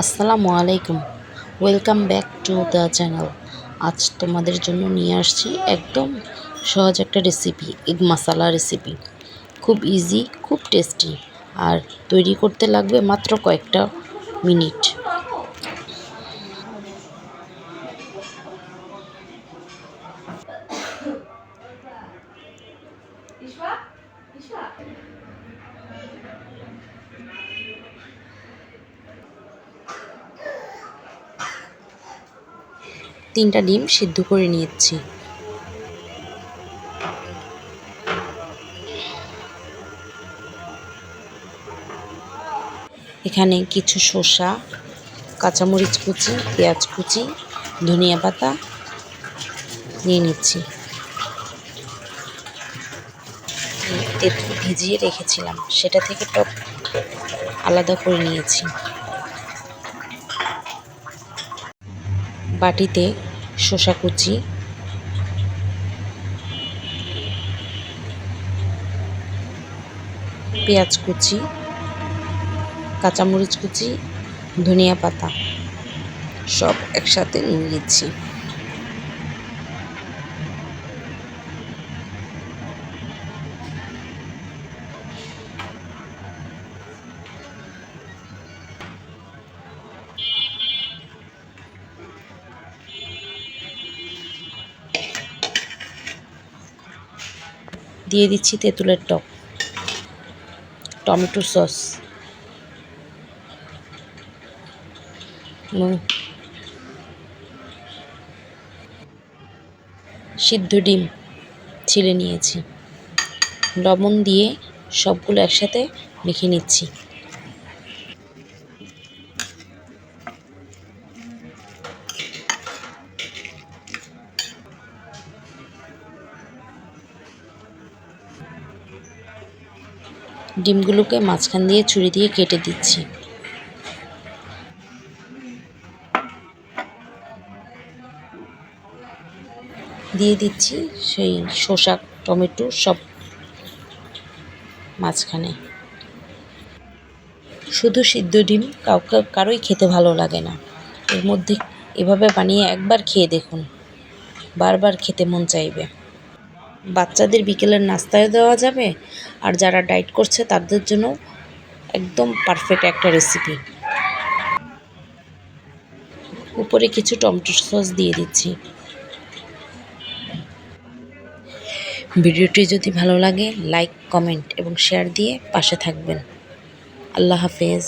আসসালামু আলাইকুম। Welcome back to the channel আজ তোমাদের জন্য নিয়ে আসছি একদম সহজ একটা রেসিপি এগ মশালা রেসিপি খুব ইজি খুব টেস্টি আর তৈরি করতে লাগবে মাত্র কয়েকটা মিনিট তিনটা ডিম সিদ্ধ করে নিয়েছি। এখানে কিছু শসা, কাঁচামরিচ কুচি, পেঁয়াজ কুচি, ধনিয়া পাতা নিয়ে নিচ্ছি। তেঁতুল ভিজিয়ে রেখেছিলাম, সেটা থেকে টক আলাদা করে নিয়েছি। বাটিতে শসা কুচি। পেঁয়াজ কুচি। কাঁচামরিচ কুচি। ধনিয়া পাতা। সব একসাথে নিয়ে দিয়ে দিচ্ছি তেঁতুলের টক। Tomato sauce. সিদ্ধ ডিম ছিলে নিয়েছি। লবণ দিয়ে সবগুলো একসাথে মেখে নিচ্ছি। ডিমগুলোকে মাঝখান দিয়ে ছুরি দিয়ে কেটে দিচ্ছি। দিয়ে দিচ্ছি সেই শসা, টমেটো সব মাঝখানে। শুধু সিদ্ধ ডিম কাউকে, কারোই খেতে ভালো লাগে না। এর মধ্যে এভাবে বানিয়ে একবার খেয়ে দেখুন। বারবার খেতে মন চাইবে। বাচ্চাদের বিকেলের নাস্তায় দেওয়া যাবে, আর যারা ডায়েট করছে তাদের জন্য একদম পারফেক্ট একটা রেসিপি উপরে কিছু টমেটো সস দিয়ে দিচ্ছি। ভিডিওটি যদি ভালো লাগে লাইক কমেন্ট এবং শেয়ার দিয়ে পাশে থাকবেন। আল্লাহ হাফেজ।